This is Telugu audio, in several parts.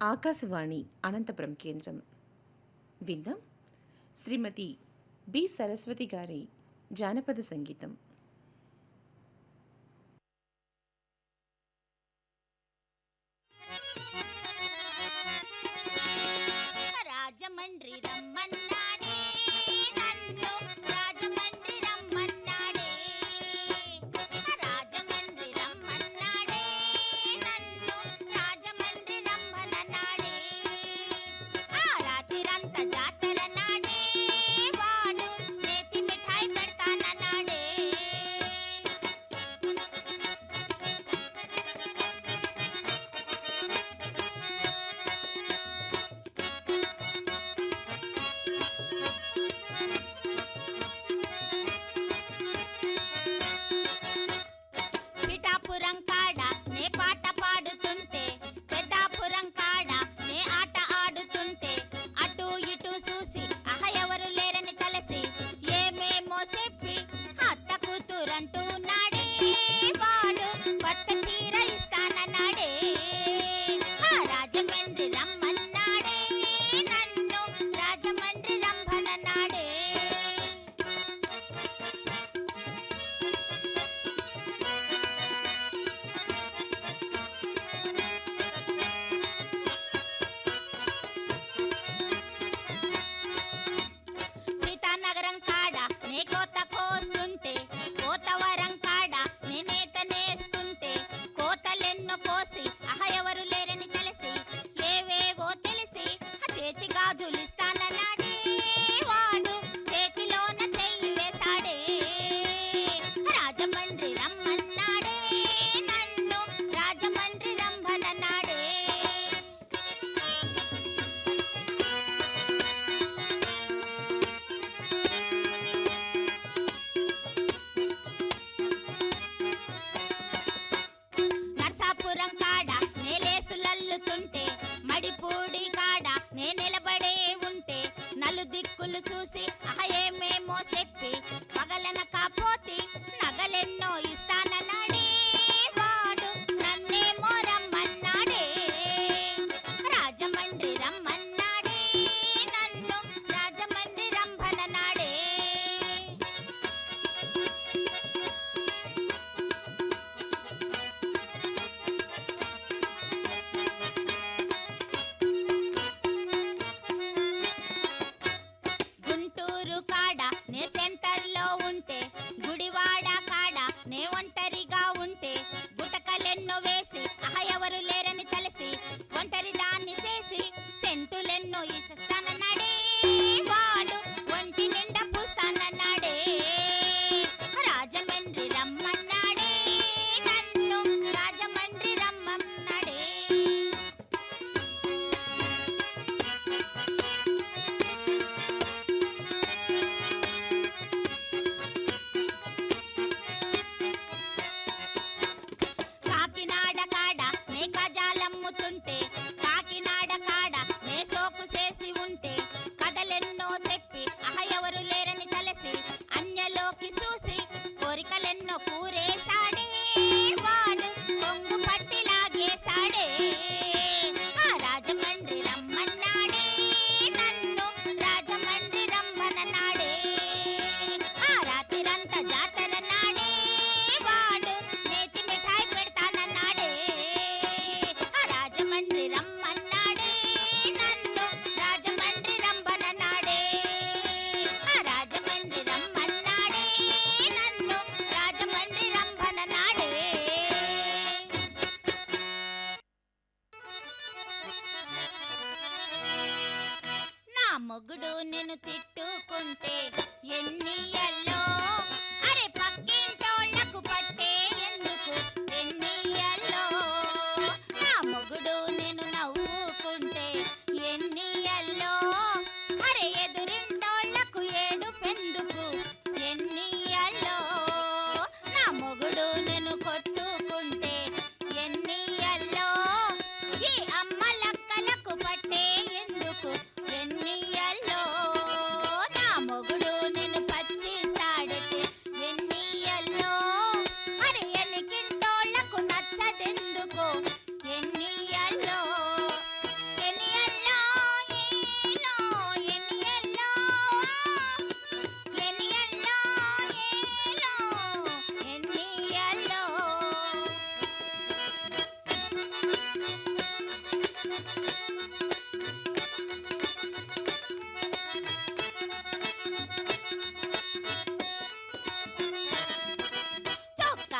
ఆకాశవాణి అనంతపురం కేంద్రం. విందాం. శ్రీమతి బి. సరస్వతి గారి జానపద సంగీతం.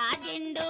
రాజెండు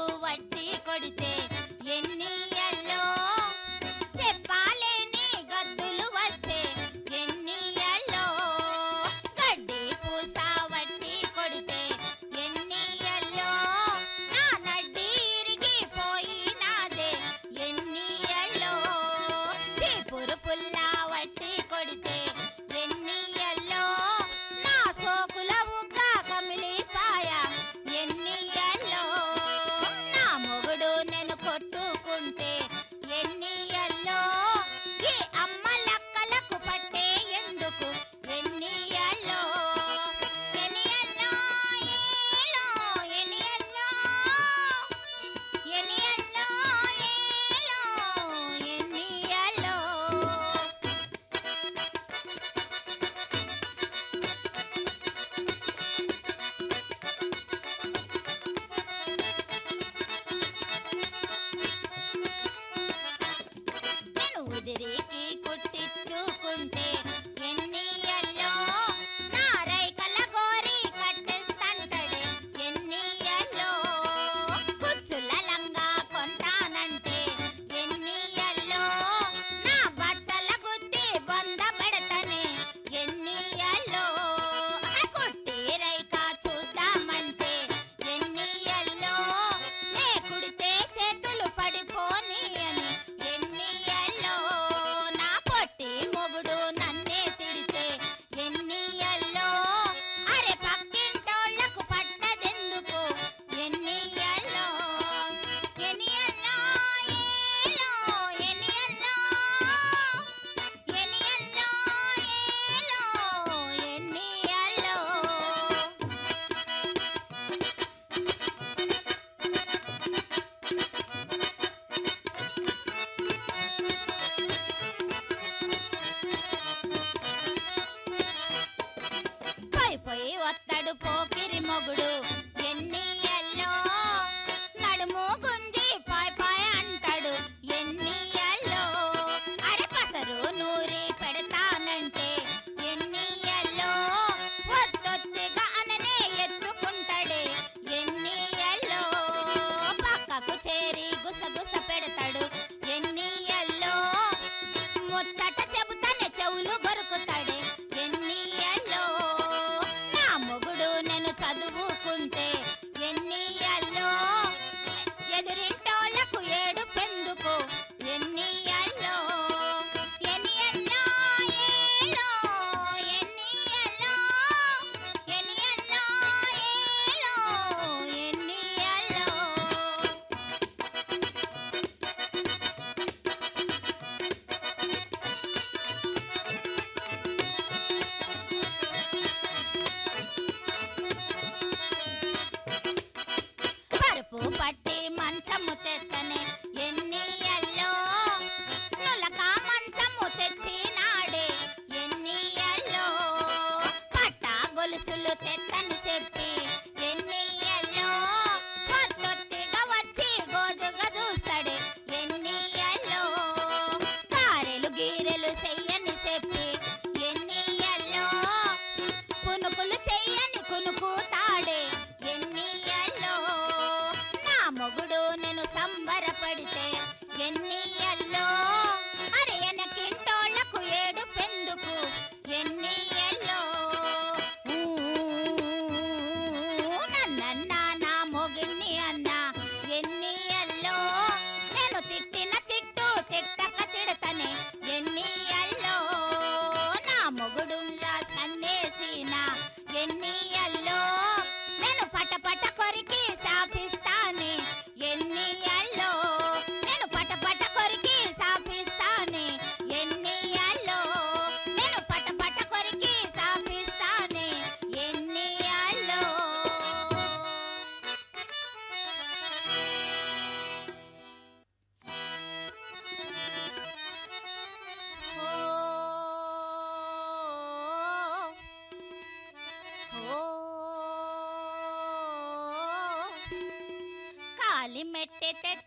ててて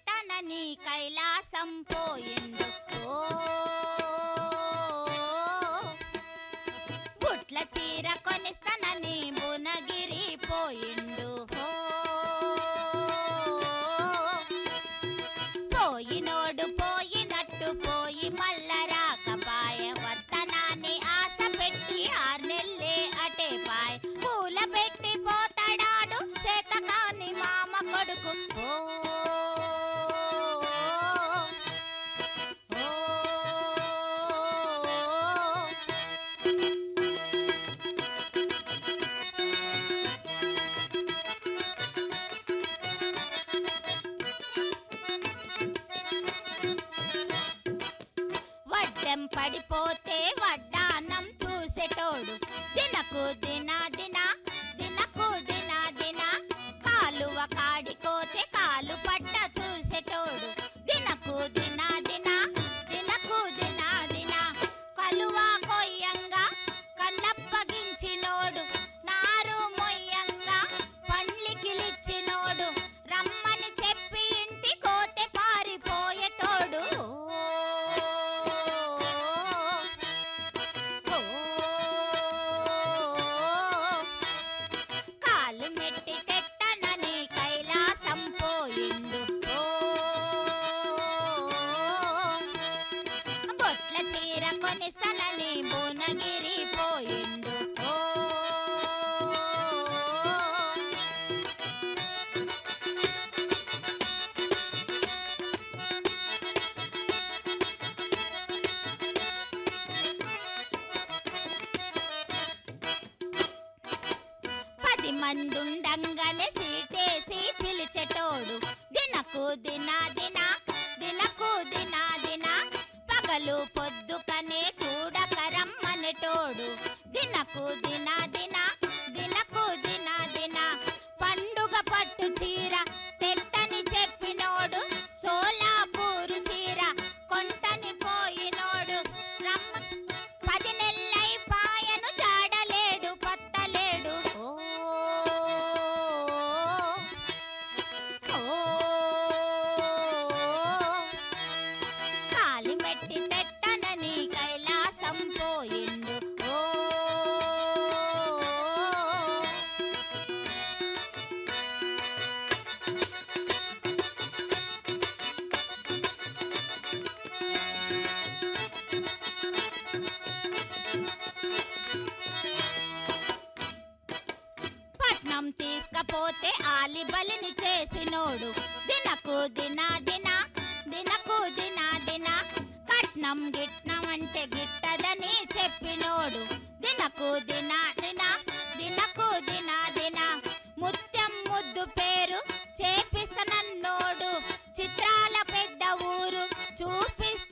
పడిపోతే వడ్డానం చూసేటోడు. దినకు దినాది తోడు. దినకు దిన దిన ప్రాణం తీసుకపోతే ఆలిబలిని చేసినోడు. దినకు దినా దినా దినకు దినా దినా కట్నం గిట్నం అంటే గిట్టదని చెప్పినోడు. దినకు దినా దినా దినకు దినా దినా ముత్యం ముద్దు పేరు చేపిస్తనన్నోడు. చిత్రాల పెద్ద ఊరు చూపిస్త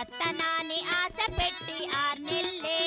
వత్తనాని ఆశ పెట్టి ఆర్నెల్లే